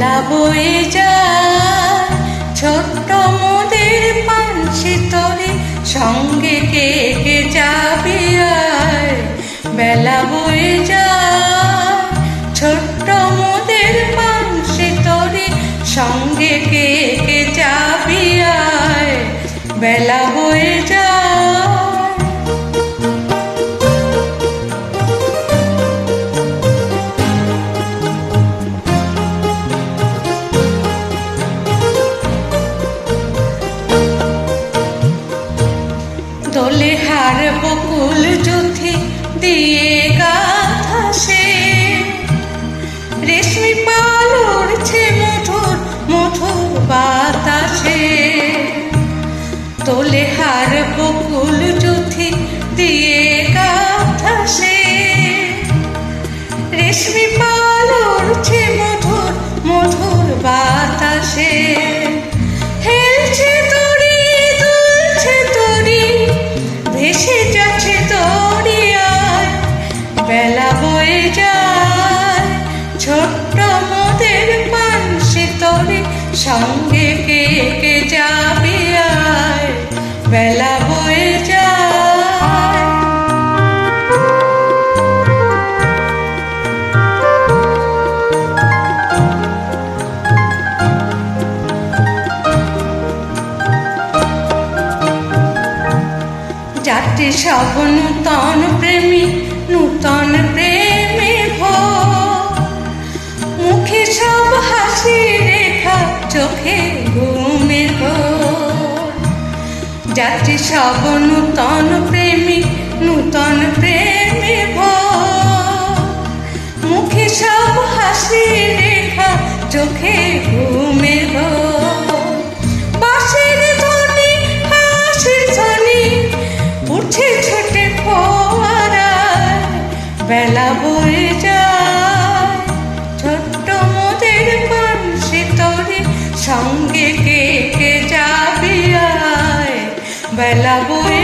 বেলা বয়ে যায়। ছোট্ট মোদের পাঞ্চি তরে সঙ্গে কে কে যাবে বেলা বয়ে যায়। ছোট্ট মোদের পাঞ্চি তরে সঙ্গে কে কে যাবি বেলা দোলে হার বকুল যুথি দিয়ে গাথা সে। রেশমি পাল উড়ছে মধুর মধুর বাতাসে। ছোট্ট মোদের পানসি তরি সঙ্গে কে কে যাবে বেলা বয়ে যায়। যাত্রী সব নূতন প্রেমী, নূতন যাত্রী সব নূতন প্রেমী নূতন প্রেমে ভোর মুখে সব হাসি রেখা চোখে ঘুমের ঘোর বেলা বয়ে যায়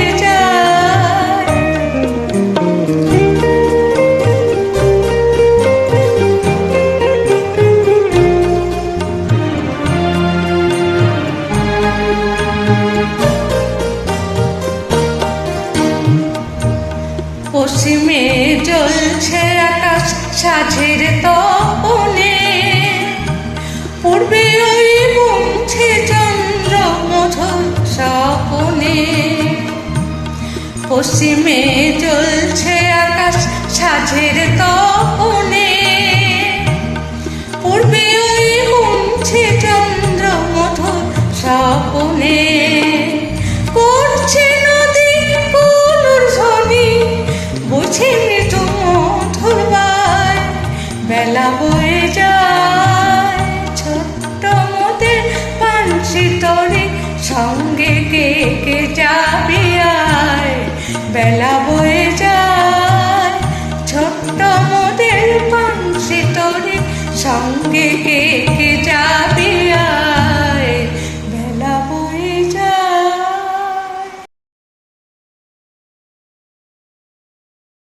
পশ্চিমে চলছে আকাশ, সাঝের তপনে। পূর্বে ওই মুছে চন্দ্র মধুর স্বপনে। করছে নদী কুলুর ধ্বনি বুঝে মৃদু মধুর বেলা বয়ে যায়, ছোট্ট মোদের তরে সঙ্গে কে কে যাবি আয় বেলা বয়ে যায়। ছোট্ট মোদের পাঞ্চি তরে সঙ্গে